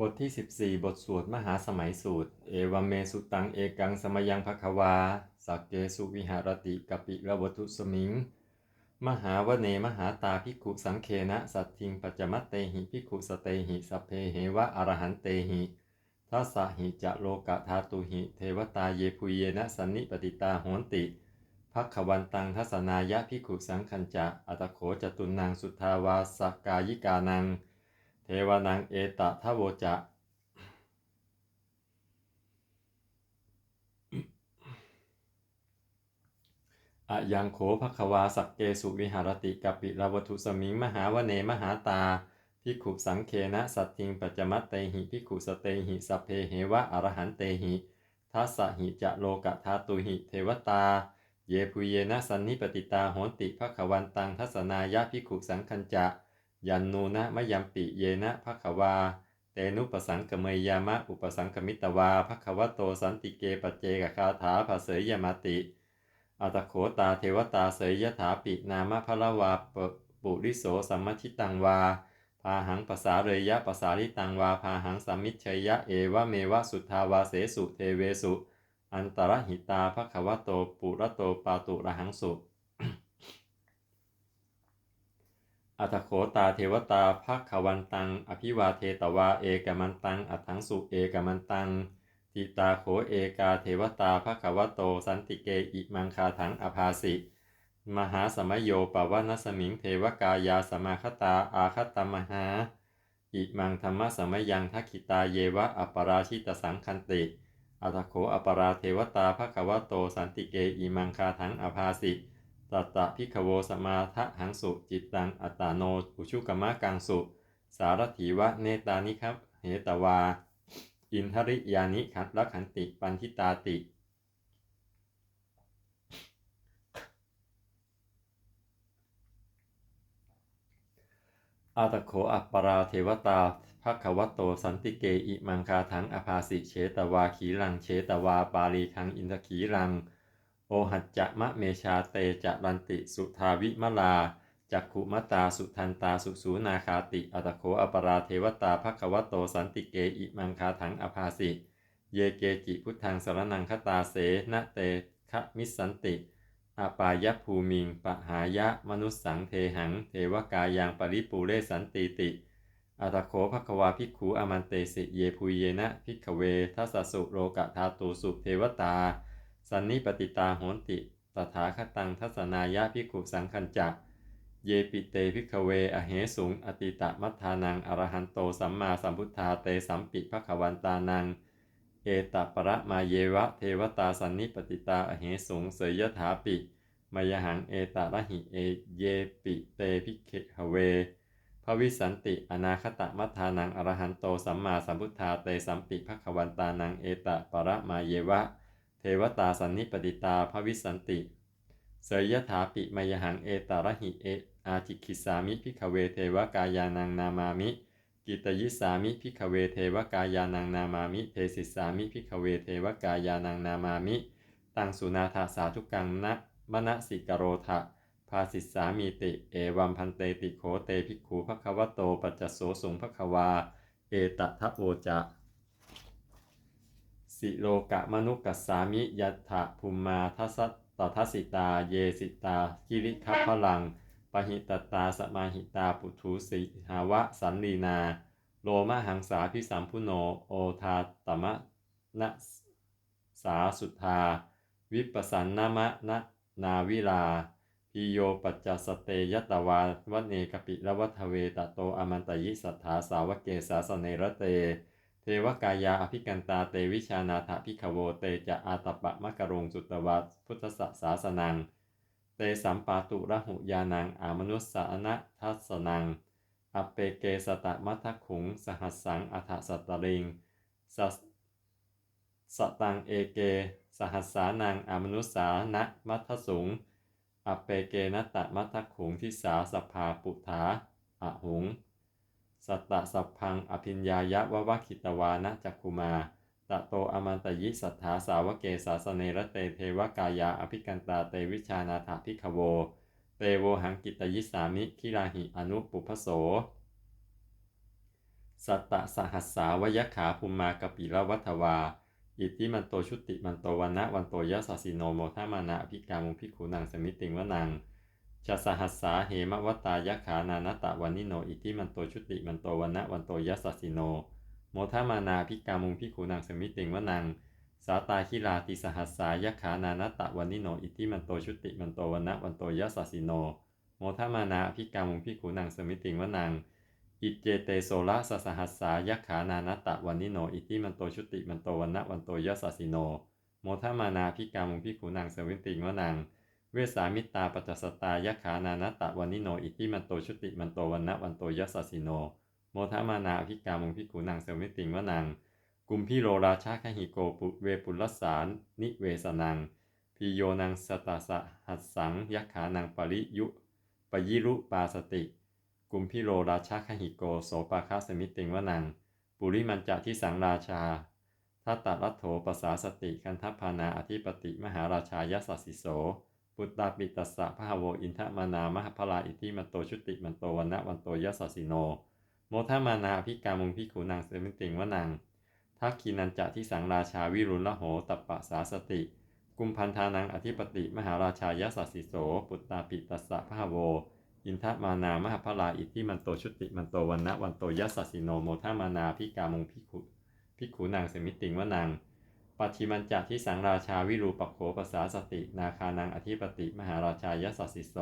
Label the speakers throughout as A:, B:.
A: บทที่ 14 บทสวดมหาสมัยสูตร เอวเมสุตังเอกังสมยังภควา สักเกสุวิหารติกปิระวทุสมิง มหาวเนมหาตาภิกุสังเคนะสัตทิงปัจจมัตเตหิภิกุสเตหิสัพเพเหวะอรหันเตหิทัสสหิจะโลกะธาตุหิเทวตาเยพุเยนะสันนิปติตาโหนติภักขวันตังทัศนายะภิกุสังคัญจะอัตโขจตุนังสุทาวาสกายิกานัง วานังเอตทะโวจะอะยังโขภควาสักเกสุวิหารติกัปิลาวทุสมิงมหาวเนมหาตาพิขุสังเคนะสัตทิงปัจจมัตเตหิพิขุสเตหิสัพเพเหวะอรหันเตหิทัสสะหิจะโลกะธาตุหิเทวตา เยพุเยนะสันนิปติตาโหติภควันตังทัศนายะพิขุสังคัญจะ ยันนูนะมะยัมปิเยนะภควา เตนุปสังกเมยามะอุปสังกมิตวาภควโตสันติเกปเจกคาถาภาเสยยมาติอัตโขตาเทวตาเสยยถาปินามะพะละวาปุริโสสัมมทิตังวา พาหังภาษาเรยยะภาษาลิตังวา พาหังสัมมิชยะเอวะเมวะสุทธาวาเสสุเทเวสุ อันตรหิตาภควโตปุระโตปาตุระหังสุ อัตโขตาเทวตาภควันตัง อภิวาเทตวาเอกมันตัง อัถังสุเอกมันตังทิตาโขเอกาเทวตาภควโต สันติเกอิมังคาถังอภาสิ มหาสมโยปวานสมิงเทวกายาสมาคตาอาคตมหา อิมังธรรมสมยังทักขิตาเยวะอัปราชิตสังคันติอัตโขอัปราเทวตาภควโต สันติเกอิมังคาถังอภาสิ ตัตตะพิขโวสมาทะหังสุจิตตังอัตตาโนอุชุกมะกังสุ สารถีวะเนตานิครับเหตวา อินทริยานิขันลักขันติปันทิตาติ อาตโขอัปปราเทวตาภะควโตสันติเกอิมังคาถังอภาสิเฉตวาขีรังเฉตวาปาลีคังอินทขีรัง โอหัจจะมะเมชาเตจะรันติสุทาวิมลาจักขุมตาสุทันตาสุสูนาคาติ อัตโขอปราเทวตาภควโตสันติเกอิมังคาถังอภาสิ เยเกจิพุทธังสรนังคตาเสนเตคะมิสันติอปายภูมิงปะหายะมนุสสังเทหัง เทวกายังปริปูเรสันติติ อัตโขภควาภิกขุอมันเตสิเยภูเยนะภิกขเวทัสสุโรกะธาตุสุเทวตา สันนิปติตาโหนติ ตถาคตังทัศนายะภิกุสังคัญจักเยปิเตภิกเว อเหสุง อติตะมัทธานัง อรหันโตสัมมาสัมพุทธาเตสัมปิภควันตานัง เอตปรมาเยวะ เทวตาสันนิปติตา อเหสุง เสยยถาปิ มยหัง เอตระหิเอเยปิเตภิกขเวภวิสันติ อนาคตมัทธานัง อรหันโตสัมมาสัมพุทธาเตสัมปิภควันตานัง เอตปรมาเยวะ เทวตาสันนิปติตาภวิสันติ เสยยถาปิมยหังเอตารหิเออาจิคิสามิพิขเวเทวกายานังนามามิ กิตยิสามิพิขเวเทวกายานังนามามิเทสิสามิพิขเวเทวกายานังนามามิ ตังสุนาทาสาธุกังนะมณสิกโรทะภาสิสามีติ เอวัมพันเตติโขเตภิกขุภควโตปัจจโสสุงภควา เอตทะโวจะ สิโลกะมนุกัสสามิยัตถะภูมมาทัสสะตทัสสิตา เยสิตากิริคัพพลัง ปหิตตาสมาหิตาปุถุสิหาวะสันลีนา โลมหังสาพิสัมพุโน โอทาตมะนะสาสุธาวิปัสสันนามะนะนาวิลาพิโยปัจจสเตยตวาวเนกปิละวัทเวตโตอมันตยิสัทธาสาวกเกสาสเนระเต วกายาอภิกันตาเตวิชานาถพิขโวเตจะอาตปะมะกะรงจุตวัตพุทธสสาสนัง เตสัมปาตุระหุยานังอามนุสสานะทัสนัง อเปเกสตะมัทขุง สหัสสังอัฏสัตตริงสสตังเอเก สหัสสานังอามนุสสานะมัทสุง อเปเกนตตะมัทขุงทิสาสภาปุถาอะหุง สัตตะสัพพังอภิญญายะวะวะคิตวานะจักคุมาตะโตอมันตยิสัทธาสาวเกสาสเนระเตเทวกายาอภิกันตาเตวิชานาถาพิขโว เตโวหังกิตยิสามิคิราหิอนุปุพโส สัตตะสหัสสาวยขาภูมากปิละวัฏวา อิติมันโตชุติมันโตวันนะวันโตยะสสสิโนโมทามานะอภิกามุงพิกขุนังสมิติงวนัง จะสหัสสาเหมวัตตายขานานตะวันนิโน อิติมันโตชุติมันโตวันนะวันโตยะสสิโน โมทามานาภิกามุงพิกขุนังสมิติงวนัง สาตาคิลาติสหัสสายขานานตะวันนิโน อิติมันโตชุติมันโตวันนะวันโตยะสสิโน โมทามานาอภิกามุงพิกขุนังสมิติงวนัง อิเจเตโซละสสหัสสายักขานานตะวันนิโน อิติมันโตชุติมันโตวันนะวันโตยะสสิโน โมทามานาพิกามุงพิขุนังสวิติงวนัง เวสามิตาปัจจสตายักขานานตะวันนิโนอิติมันโตชุติมันโตวันนะวันโตยสสสิโน โมทามานาพิกามุงพิขุนังเสวิติงวนังกุมพิโรราชาคหิโกปุเวปุลสารนิเวสนังพิโยนังสตาสะหัสสังยักขานังปริยุปยิรุปาสติ กุมพิโรราชาคหิโกโสปาคาสมิติงวนัง ปุริมันจะที่สังราชาทัตตรัตโถปสาสติคันทัพพานาอธิปติมหาราชายสัสสิโส ปุตตาปิตัสสะพหโวอินทมานามหพลาอิติมันโตชุติมันโตวันนะวันโตยสัสสิโน โมทมานาพิกามุงพิขูนางเสมิติงวนังทักขีนันจะที่สังราชาวิรุณละโหตัปปะสาสติ กุมพันธานังอธิปติมหาราชายสัสสิโส ปุตตาปิตัสสะพหโว อินทมานามหพลาอิติมันโตชุติมันโตวันนะวันโตยัสสิโนโมทามานาพิกามุงพิขุพิขูนางเสมิติงวนัง ปัจฉิมันจะที่สังราชาวิรูปโขปสาสติ นาคานังอธิปติ มหาราชายสัสสิโส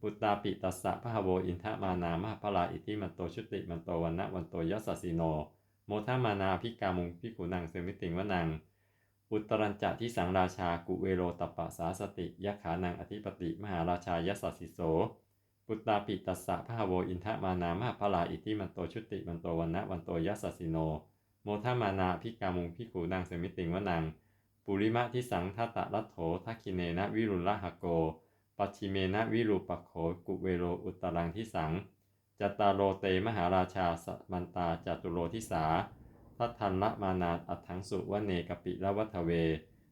A: ปุตตาปิตัสสะพหโวอินทมานามหพลาอิติมันโตชุติมันโตวันนะวันโตยัสสิโน โมทามานาพิกามุงพิขุนังเสมิติงวนัง อุตรัญจะที่สังราชากุเวโรตปะสาสติยขานังอธิปติ มหาราชายสัสสิโสปุตตาปิตัสสะพหโวอินทมานามหพลาอิติมันโตชุติมันโตวันนะวันโตยัสสิโน ทมานาพิกามุงพิขูนางเสมิติงวนัง ปุริมะที่สังทัตตะรัตโถทักคิเนนะวิรุณละหะโก ปัจฉิเมนะวิรูปโขกุเวโรอุตรังที่สังจตารโรเตมหาราชาสมันตาจตุโรทิสาทัทันละมานาอัตถังสุวเนกปิละวัทเว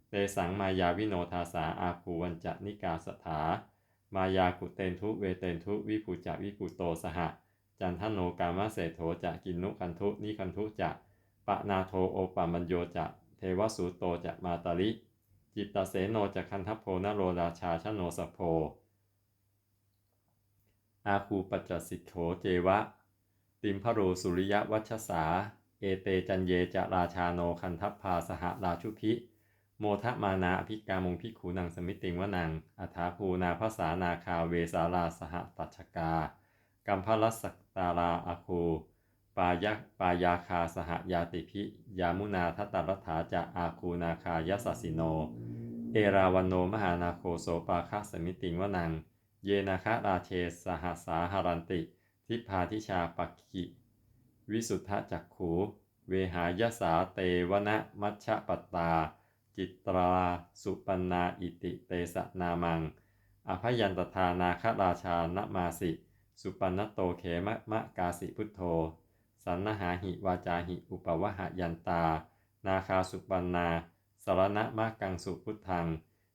A: เตสังมายาวิโนทาสาอาคูวันจะนิกาสถา มายากุเตนทุเวเตนทุวิภูจะวิภูโตสห จันทโนกามะเสโถจะกินนุคันทุนิคันทุจะ ปะนาโทโอปามัญโยจะ เทวสูโตจะมาตาลิ จิตตเสโนจะคันทัพโพนโรราชาชโนสโพ อาคูปัจจสิกโขเจวะ ติมพโรสุริยวัชสา เอเตจันเยจะราชาโนคันทัพพาสหราชุพิ โมทะมานาอภิกามุงพิขูนังสมิติงวนัง อัฐาภูนาภาษานาคาเวสาราสหตัชกากัมพลัสสกตาราอาคู ปายะปายาคาสหยาติพิยามุนาทัตตรัฐาจะอาคูนาคายสัสสิโน เอราวันโนมหานาโคโสปาคสมิติงวนัง เยนาคะราเชสหสาหารันติ ทิพาทิชาปักขิวิสุทธจักขูเวหายสาเตวนะมัชฌปตา จิตราสุปนาอิติเตสนามัง อภยันตทานาคราชานมาสิ สุปนนโตเขมะมะกาสิพุทโธ สันนหาหิวาจาหิอุปวหยันตา นาคาสุปันนาสารณะมะกังสุพุทธัง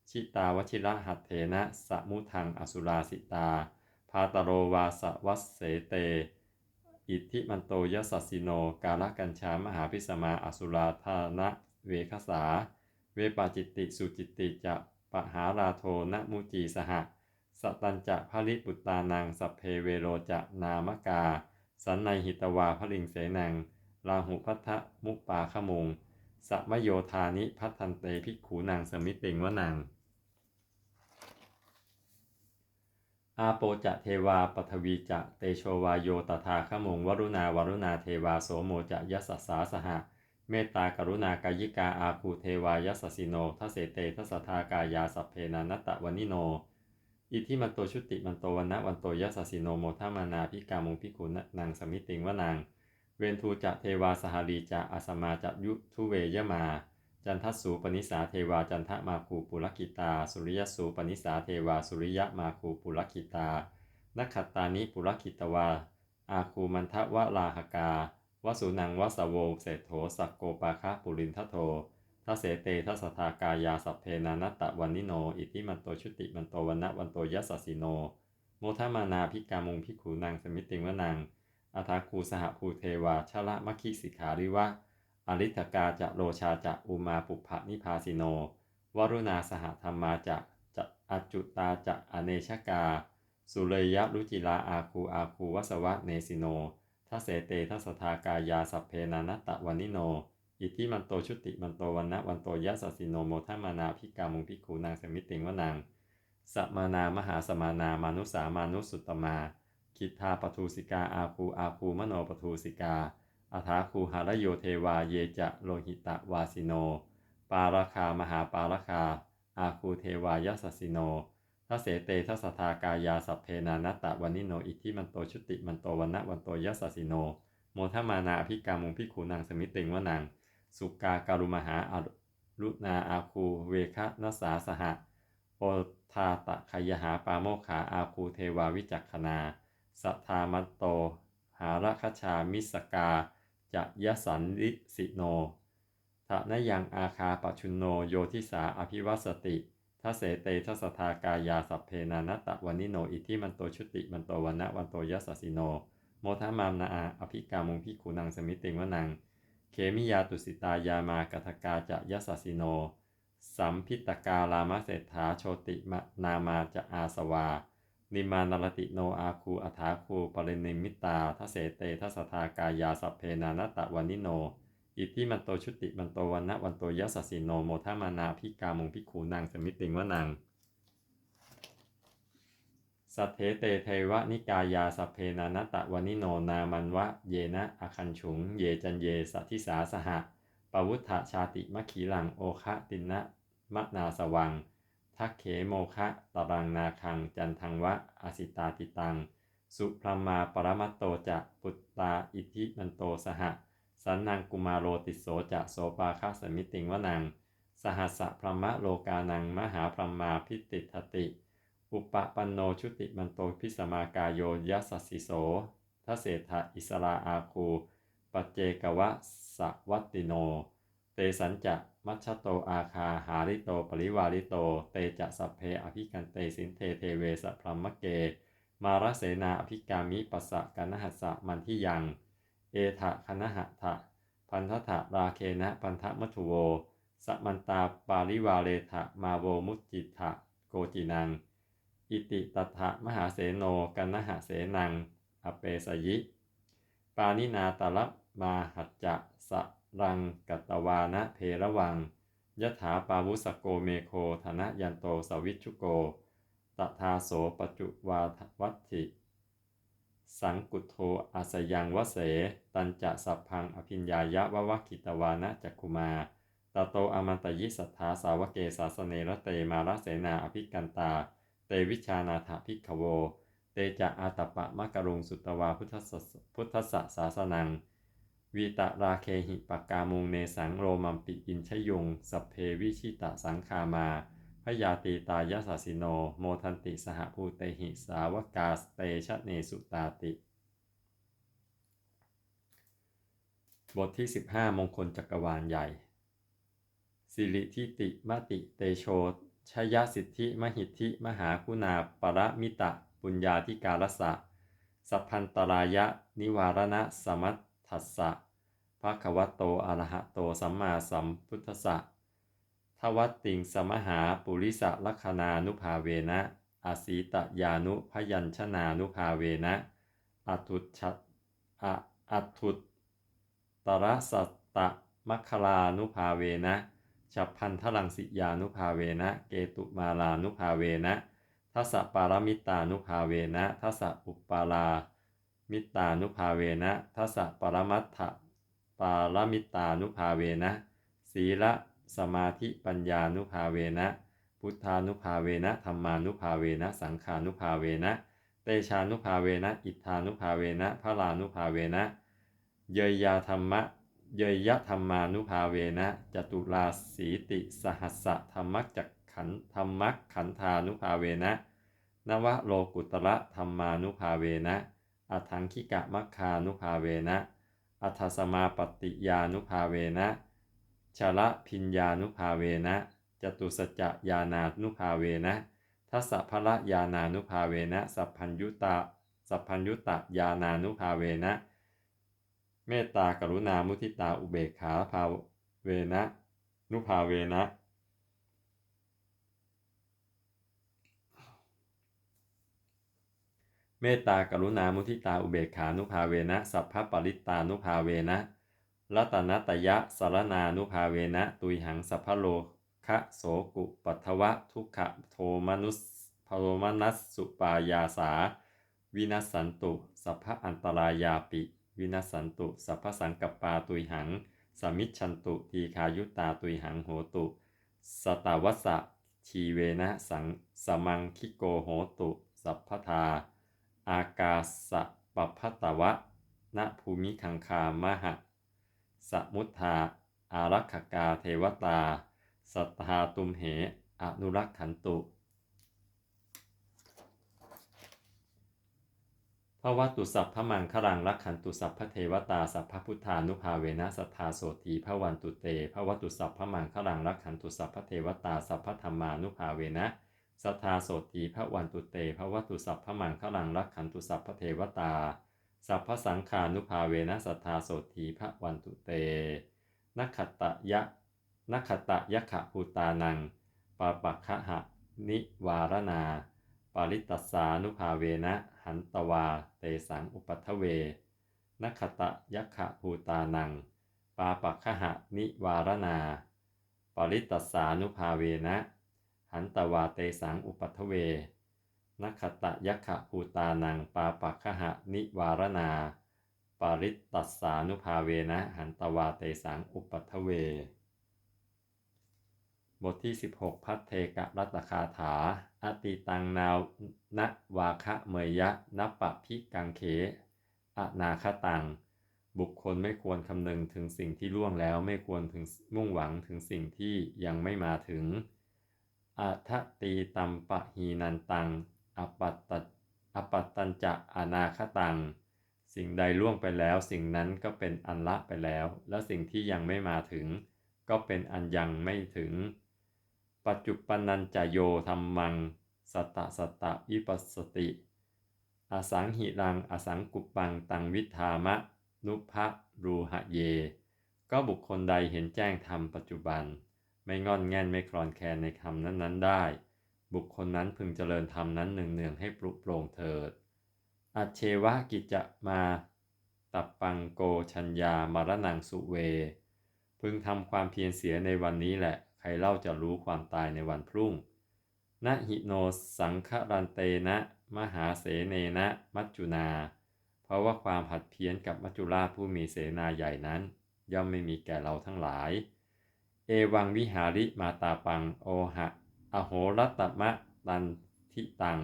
A: ชิตาวชิระหัตเถนะสมุทังอสุราสิตา พาตโรวาสวัสเสเต อิทธิมันโตยสัสสิโน กาลกัญชามหาพิสมาอสุราธานะเวคสา เวปาจิตติสุจิตติจะปะหาราโทนะมุจีสหะสตัญจะพะลิปุตตานังสัพเพเวโรจะนามกา สันในหิตวาพลิงเสนังลาหุพัทธมุปปาขมงสัมโยธานิพัทันเตภิกขูนางสมิติงวนัง อาโปจะเทวาปทวีจะเตโชวาโยตถาขมงวรุณาวรุณาเทวาโสโมจะยัสสาสหะ เมตตากรุณากายิกาอาคูเทวายัสสิโนทเสเตทัสทากายาสัพเพนานตะวันิโน อิทิมันโตชุติมันโตวันนะวันโตยัสสิโนโมทามานาพิกามุงพิกุณนางสมิติงวนางเวนทูจะเทวาสหารีจะอาสมาจะยุทุเวยมา จันทัสูปนิสาเทวาจันทมาคูปุรกิตา สุริยสูปนิสาเทวาสุริยมาคูปุรกิตานักขัตตานิปุรกิตวา อาคูมันทะวะลาหกาวสุนังวสโวเศโถสักโกปาคะปุรินทโท ทัเสเตทัสสทากายาสัพเพนานัตตะวันนิโน อิทิมันโตชุติมันโตวันนะวันโตยัสสิโน โมทมานาพิกามุงพิขูนางสมิติงวนางอัทาคูสหภูเทวาชละมะคิสิขาริวะ อริธกาจะโลชาจะอุมาปุพะนิพาสิโน วรุณาสหธรรมาจะจะอจจุตาจะอเนชกา สุเลยยะรุจิลาอาคูอาคูวสวะเนสิโนทัเสเตทัสสทากายาสัพเพนานัตตะวันิโน อิทิมันโตชุติมันโตวันนะวันโตยัสสสิโนโมทมานาพิกามุงพิคูนางสมิติงวนางสัมานามหาสมานามานุสามานุสุตมาคิทาปทูสิกาอาคูอาคูมโนปทูสิกาอาถาคูหารโยเทวาเยจะโลหิตะวาสิโน ปาราคามหาปาราคา อาคูเทวายสสสิโนทัเสเตทัสสทากายาสัพเพนานัตตะวันิโนอิทิมันโตชุติมันโตวันนะวันโตยสสสิโน โมทมานาอภิกามุงพิขูนางสมิติงวนาง สุกาการุมหาอรุนาอาคูเวคะนัสสาสหะโอทาตะขยหาปาโมขาอาคูเทวาวิจักขณาสัทธามัตโต หาราคชามิสกาจะยสันลิสิโนทะนยังอาคาปชุนโนโยทิสาอภิวัสติทัเสเตทัสทากายาสัพเพนานัตตะวันิโนอิทิมันโตชุติมันโตวันนะวันโตยัสสสิโน โมทามามนาอาอภิกามุงพิขูนังสมิติงวนัง เคมิยาตุสิตายามากทกาจะยัสสิโน สัมพิตกาลามเศรษฐาโชติมนามาจะอาสวา นิมานรติโนอาคูอัฐาคูปรินิมิตาทเสเตทัสทากายาสัพเพนานตตะวันิโน อิทิมันโตชุติมันโตวันนะวันโตยัสสสิโนโมทามานาพิกามุงพิขูนางสมิติงวนัง สัทเทเตเทวนิกายาสัพเพนานัตะวานิโนนามันวะเยนะอคันฉุง เยจันเยสัทธิสาสหะปวุฒชาติมขีหลังโอคะตินะมะนาสวัง ทักเขโมคะตรังนาคังจันทังวะอสิตาติตัง สุพรมาปรมัตโตจะปุตตาอิทิมันโตสหะ สันนังกุมารโรติโสจะโสปาคาสมิติงวนัง สหัสสะพรหมโลกานังมหาพรมาพิติทติ อุปปันโนชุติมันโตพิสมากายโยยัสสิโสทเศธะอิสราอาคูปเจกวะสวัตติโน เตสัญจะมัชโตอาคาหาริโตปริวาริโต เตจะสัพเพอภิกันเตสินเทเทเวสพรหมเก มารเสนาอภิกามิปัสสะกันหัสสะมันที่ยัง เอทะคณหะทะพันธะราเคนะพันธมัทุโว สมันตาปาริวาเลทะมาโวมุจจิทะโกจินัง อิติตถะมหาเสโนกันนหะเสนัง อเปสยิ ปานินาตาลับมาหัจจะสรังกัตวานะเพระวังยถาปาวุสโกเมโคธนะยันโตสวิชุโก ตถาโสปจุวาวัตถิ สังกุโทอาสยังวเส ตันจะสัพพังอภิญญายะวะวะกิตวานะจักคุมาตโตอมันตยิสัทธาสาวเกสาสเนระเตมาราเสนาอภิกันตา เตวิชานาถพิกขโว เตจะอาตปะมะกรุงสุตวาพุทธสพุทธสสาสนัง วีตะราเคหิปกามุงเนสังโรมัมปิอินชยุงสเพวิชิตะสังคามาพยาตีตายสัสสิโน โมทันติสหภูเตหิสาวกาสเตชะเนสุตาติ บทที่ 15 มงคลจักรวาลใหญ่ สิริทิติมติเตโช ชยสิทธิมหิทธิมหาคุณาปรมิตะปุญญาธิการสะ สัพพันตรายะ นิวารณะสมัตถัสสะภะคะวะโตอะระหะโตสัมมาสัมพุทธสะทวัตติงสมหาปุริสลักขณานุภาเวนะอาสีตยานุพยัญชนานุภาเวนะอัตุชะออตุตระสัตตะมัคลานุภาเวนะ ฉับพันทลังสิยานุภาเวนะ เกตุมาลานุภาเวนะทัสสะปารมิตานุภาเวนะทัสสะอุปปาลามิตานุภาเวนะทัสสะปรมัตถปารมิตานุภาเวนะ ศีละสมาธิปัญญานุภาเวนะ พุทธานุภาเวนะธรรมานุภาเวนะ สังขานุภาเวนะ เตชานุภาเวนะ อิทธานุภาเวนะพระลานุภาเวนะ เยยยาธรรมะ เยยยะธรรมานุภาเวนะจตุราสีติสหัสสะธรรมจักขันธรรมักขันธานุภาเวนะ นวโลกุตระธรรมานุภาเวนะอัถังคิกะมัคคานุภาเวนะ อัทสมาปฏิยานุภาเวนะชละพิญญานุภาเวนะ จตุสจจยานานุภาเวนะทัสสะพละยานานุภาเวนะ สัพพัญยุตา สัสัพพัญยุตยานานุภาเวนะ เมตตากรุณามุทิตาอุเบกขาภาเวนะ นุภาเวนะ เมตตากรุณามุทิตาอุเบกขานุภาเวนะ สัพพปริตตานุภาเวนะรัตนัตยะสารนานุภาเวนะ ตุยหังสัพพโลคะโสกุปัทวะทุกขะโทมนุสพโรมนัสสุปายาสา วินัสสันตุ สัพพะอันตรายาปิ วินัสันตุ สัพพสังกัปปาตุยหัง สมิชันตุทีคายุตาตุยหังโหตุ สตาวสะชีเวนะสังสมังคิโกโหตุ สัพพทา อากาสะปพพตวะ ณภูมิคังคามหะ สมุทธา อารักขกาเทวตา สัทธาตุมเห อนุรักขันตุ พระวัตุสัพพมังคลังรักขันตุสัพพเทวตาสัพพพุทธานุภาเวนะสัทธาโสตีพระวันตุเตพระวัตุสัพพมังคลังรักขันตุสัพพเทวตาสัพพธรรมานุภาเวนะสัทธาโสตีพระวันตุเตพระวัตุสัพพมังคลังรักขันตุสัพพเทวตาสัพพสังขานุภาเวนะสัทธาโสตีพระวันตุเตนักขตะยะนักขตะยะขะภูตานังปาปัคะหะนิวารนา ปาริตัสานุภาเวนะ หันตวา เตสังอุปัทเวนักตะยะขะภูตานัง ปาปัคะหะนิวารนาปาริตัสานุภาเวนะ หันตวาเตสังอุปัทเวนักตะยะขะภูตานัง ปาปัคะหะนิวารนาปาริตัสสานุภาเวนะ หันตวาเตสังอุปัทเว บทที่ 16 พัทเทกะรัตคาถา อติตังนาวนะวาคะเมยยะนัปปะพิกังเขอนาคตัง บุคคลไม่ควรคำนึงถึงสิ่งที่ล่วงแล้วไม่ควรถึงมุ่งหวังถึงสิ่งที่ยังไม่มาถึงอัทตีตัมปะหีนันตัง อปัตตอปัตตัญจะอนาคตัง สิ่งใดล่วงไปแล้วสิ่งนั้นก็เป็นอันละไปแล้ว และสิ่งที่ยังไม่มาถึง ก็เป็นอันยังไม่ถึง ปัจจุปนัญจโยธรรมังสตะสตะวิปัสสติอสังหิรังอสังกุปังตังวิธามะ นุภะรูหะเย ก็บุคคลใดเห็นแจ้งธรรมปัจจุบัน ไม่งอนแง่นไม่คลอนแคลนในธรรมนั้นๆได้ บุคคลนั้นพึงเจริญธรรมนั้นเนืองๆให้ปลุกโปร่งเถิด อัจเชวะกิจจะมาตับปังโกชัญญามารนังสุเว พึงทำความเพียรเสียในวันนี้แหละ ครเล่าจะรู้ความตายในวันพรุ่งนะหิโนสังครันเตนะ มหาเสเนนะมัจจุนา เพราะว่าความผัดเพี้ยนกับมัจจุราชผู้มีเสนาใหญ่นั้น ย่อมไม่มีแก่เราทั้งหลาย เอวังวิหาริมาตาปังโอหะ อโหรัตมะตันทิตัง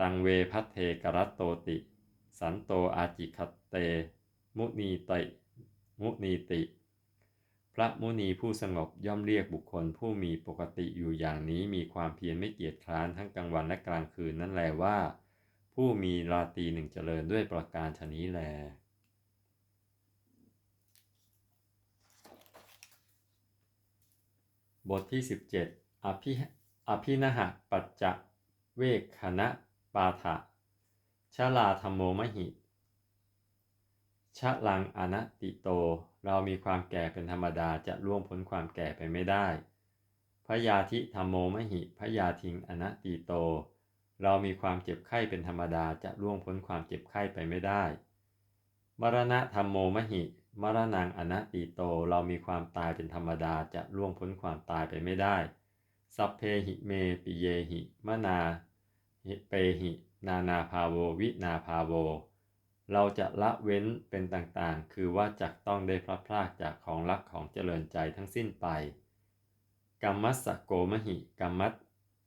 A: ตังเวพัทเทกรัตโตติ สันโตอาจิคเต มุนีติ มุนีติ พระมุนีผู้สงบย่อมเรียกบุคคลผู้มีปกติอยู่อย่างนี้มีความเพียรไม่เกียจคร้านทั้งกลางวันและกลางคืนนั่นแหลว่า ผู้มีราตีหนึ่งเจริญด้วยประการชนี้แล บทที่ 17 อภิอภินหะปัจจะเวกขณะปาฐะชลาธรรมโมมหิชะลังอนัตติโต เรามีความแก่เป็นธรรมดาจะล่วงพ้นความแก่ไปไม่ได้พยาธิธรรมโมมหิพยาทิงอนัตติโต เรามีความเจ็บไข้เป็นธรรมดาจะล่วงพ้นความเจ็บไข้ไปไม่ได้ มรณะธรรมโมมหิ มรณังอนัตติโต เรามีความตายเป็นธรรมดาจะล่วงพ้นความตายไปไม่ได้ สัพเพหิเมปิเยหิ มนาเปหิ นานาภาโว วินาภาโว เราจะละเว้นเป็นต่างๆ คือว่าจักต้องได้พลัดพรากจากของรักของเจริญใจทั้งสิ้นไปกัมมัสสะโกมหิกัมมัต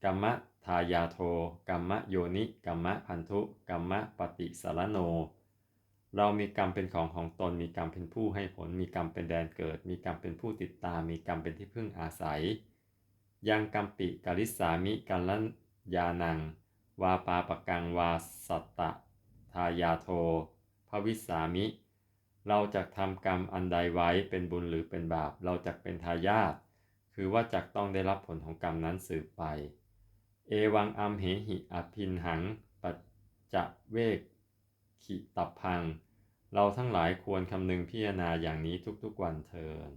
A: กัมมทายาโทกัมมโยนิกัมมพันธุกัมมปฏิสารโน เรามีกรรมเป็นของของตน มีกรรมเป็นผู้ให้ผล มีกรรมเป็นแดนเกิด มีกรรมเป็นผู้ติดตาม มีกรรมเป็นที่พึ่งอาศัย ยังกัมปิกาลิสามิกัลลันยานัง วาปาปกังวาสัตตะทายาโท ภวิสามิ เราจะทำกรรมอันใดไว้เป็นบุญหรือเป็นบาป เราจะเป็นทายาทคือว่าจักต้องได้รับผลของกรรมนั้นสืบไป เอวังอัมเหหิอภินหัง ปัจจะเวกขิตับพัง เราทั้งหลายควรคำนึงพิจารณาอย่างนี้ทุกๆวันเทิน